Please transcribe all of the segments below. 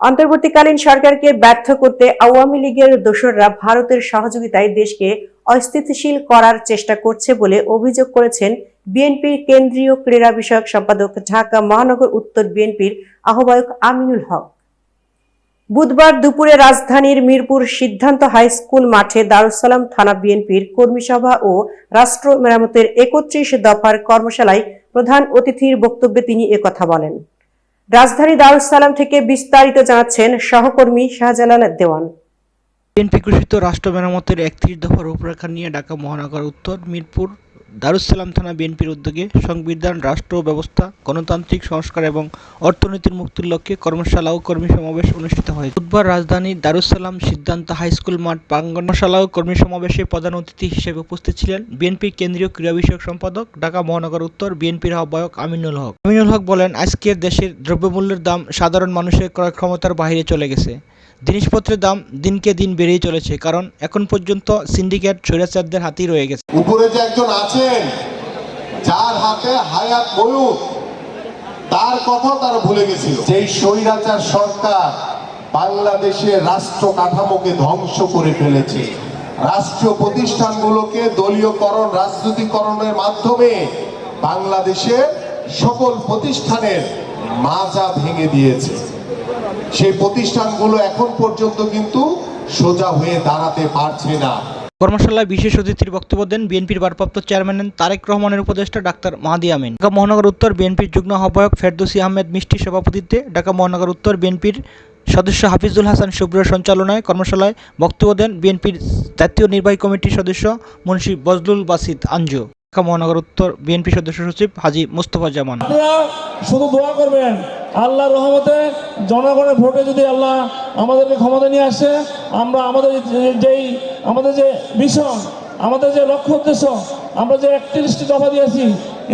অন্তর্বর্তীকালীন সরকারকে ব্যর্থ করতে আওয়ামী লীগের দোসররা ভারতের সহযোগিতায় দেশকে অস্থিতিশীল করার চেষ্টা করছে বলে অভিযোগ করেছেন বিএনপির কেন্দ্রীয় ক্রীড়া বিষয়ক সম্পাদক ঢাকা মহানগর উত্তর বিএনপির আহ্বায়ক আমিনুল হক। বুধবার দুপুরে রাজধানীর মিরপুর সিদ্ধান্ত হাই স্কুল মাঠে দারুসালাম থানা বিএনপির কর্মী সভা ও রাষ্ট্র মেরামতের একত্রিশ দফার কর্মশালায় প্রধান অতিথির বক্তব্যে তিনি একথা বলেন। রাজধানী দারুস সালাম থেকে বিস্তারিত জানাচ্ছেন সহকর্মী শাহজালাল দেওয়ান। বিএনপি ঘোষিত রাষ্ট্র মেরামতের একত্রিশ দফা রূপরেখা নিয়ে ঢাকা মহানগর উত্তর, মিরপুর দারুসালাম থানা বিএনপির উদ্যোগে সংবিধান, রাষ্ট্র ব্যবস্থা, গণতান্ত্রিক সংস্কার এবং অর্থনীতির মুক্তির লক্ষ্যে কর্মশালা ও কর্মী সমাবেশ অনুষ্ঠিত হয় বুধবার রাজধানীর দারুসালাম সিদ্ধান্ত হাই স্কুল মাঠ প্রাঙ্গণশালা ও কর্মী সমাবেশে প্রধান অতিথি হিসেবে উপস্থিত ছিলেন বিএনপির কেন্দ্রীয় ক্রীড়া বিষয়ক সম্পাদক ঢাকা মহানগর উত্তর বিএনপির আহ্বায়ক আমিনুল হক। আমিনুল হক বলেন, আজকের দেশের দ্রব্যমূল্যের দাম সাধারণ মানুষের ক্রয় ক্ষমতার বাইরে চলে গেছে। জিনিসপত্রের দাম দিনকে দিন বেড়েই চলেছে কারণ এখন পর্যন্ত সিন্ডিকেট স্বৈরাচারদের হাতেই রয়ে গেছে। উপরে যে একজন আছেন যার হাতে হায়াত ময়ূর তার কথা তারা ভুলে গেছিল। যেই স্বৈরাচার সরকার বাংলাদেশের রাষ্ট্র কাঠামোকে ধ্বংস করে ফেলেছে রাষ্ট্রীয় প্রতিষ্ঠানগুলোকে দলীয়করণ রাজনীতিকরণের মাধ্যমে বাংলাদেশের সকল প্রতিষ্ঠানের মাজা ভেঙে দিয়েছে। সেই প্রতিষ্ঠানগুলো এখন পর্যন্ত কিন্তু সোজা হয়ে দাঁড়াতে পারছে না। কর্মশালায় বিশেষ অতিথির বক্তব্য দেন বিএনপির ভারপ্রাপ্ত চেয়ারম্যান তারেক রহমানের উপদেষ্টা ডাক্তার মাহাদি আমিন। ঢাকা মহানগর উত্তর বিএনপির যুগ্ম আহ্বায়ক ফেরদৌসি আহমেদ মিষ্টির সভাপতিত্বে ঢাকা মহানগর উত্তর বিএনপির সদস্য হাফিজুল হাসান শুভ্রের সঞ্চালনায় কর্মশালায় বক্তব্য দেন বিএনপির জাতীয় নির্বাহী কমিটির সদস্য মুন্সি বজলুল বাসিদ আঞ্জু। ঢাকা মহানগর উত্তর বিএনপি সদস্য সচিব হাজি মুস্তফা জামান। শুধু দোয়া করবেন আল্লাহ রহমতে জনগণের ভোটে যদি আল্লাহ আমাদেরকে ক্ষমতা নিয়ে আসে, আমরা আমাদের যেই, আমাদের যে মিশন আমাদের যে লক্ষ্য উদ্দেশ্য, আমরা যে একত্রিশটি দফা দিয়েছি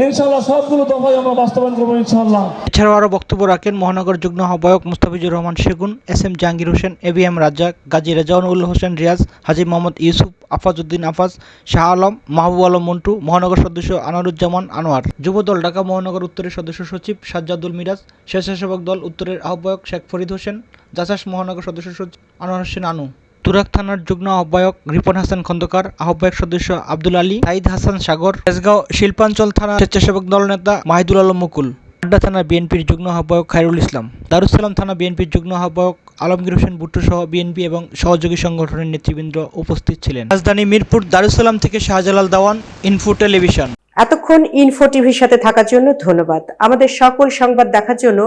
ইনশাল্লাহ সবগুলো আমরা বাস্তবায়ন করব ইনশাল্লাহ এছাড়াও আরও বক্তব্য রাখেন, মহানগর যুগ্ম আহ্বায়ক Mustafizur Rahman Segun, S M Jahangir Hossain, A B M Razzak, Gazi Rezaul Hossain Riaz, Haji Mohammad Yusuf, Afazuddin Afaz, Shah Alam, Mahbub Alam Montu, মহানগর সদস্য আনারুজ্জামান আনোয়ার। যুবদল ঢাকা মহানগর উত্তরের সদস্য সচিব সাজ্জাদুল মিরাজ, স্বেচ্ছাসেবক দল উত্তরের আহ্বায়ক শেখ ফরিদ হোসেন, জাসাস মহানগর সদস্য সচিব আনোয়ার হোসেন আনু। তুরাক থানার যুগ্ম আহ্বায়ক রিপন হাসান খন্দকার, আহ্বায়ক সদস্য আব্দুল আলী, সাইদ হাসান সাগর, তেজগাঁও শিল্পাঞ্চল থানা স্বেচ্ছাসেবক দল নেতা মাহিদুল আলম মুকুল আড্ডা থানা বিএনপির যুগ্ম আহ্বায়ক খায়রুল ইসলাম দারুসালাম থানা বিএনপির যুগ্ম আহ্বায়ক আলমগীর হোসেন ভুট্টো সহ বিএনপি এবং সহযোগী সংগঠনের নেতৃবৃন্দ উপস্থিত ছিলেন। রাজধানী মিরপুর দারুসালাম থেকে শাহজালাল দাওয়ান, ইনফো টেলিভিশন। এতক্ষণ ইনফো টিভির সাথে থাকার জন্য ধন্যবাদ। আমাদের সকল সংবাদ দেখার জন্য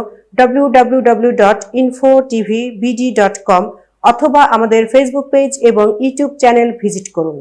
www.infotvbd.com অথবা আমাদের ফেসবুক পেজ এবং ইউটিউব চ্যানেল ভিজিট করুন।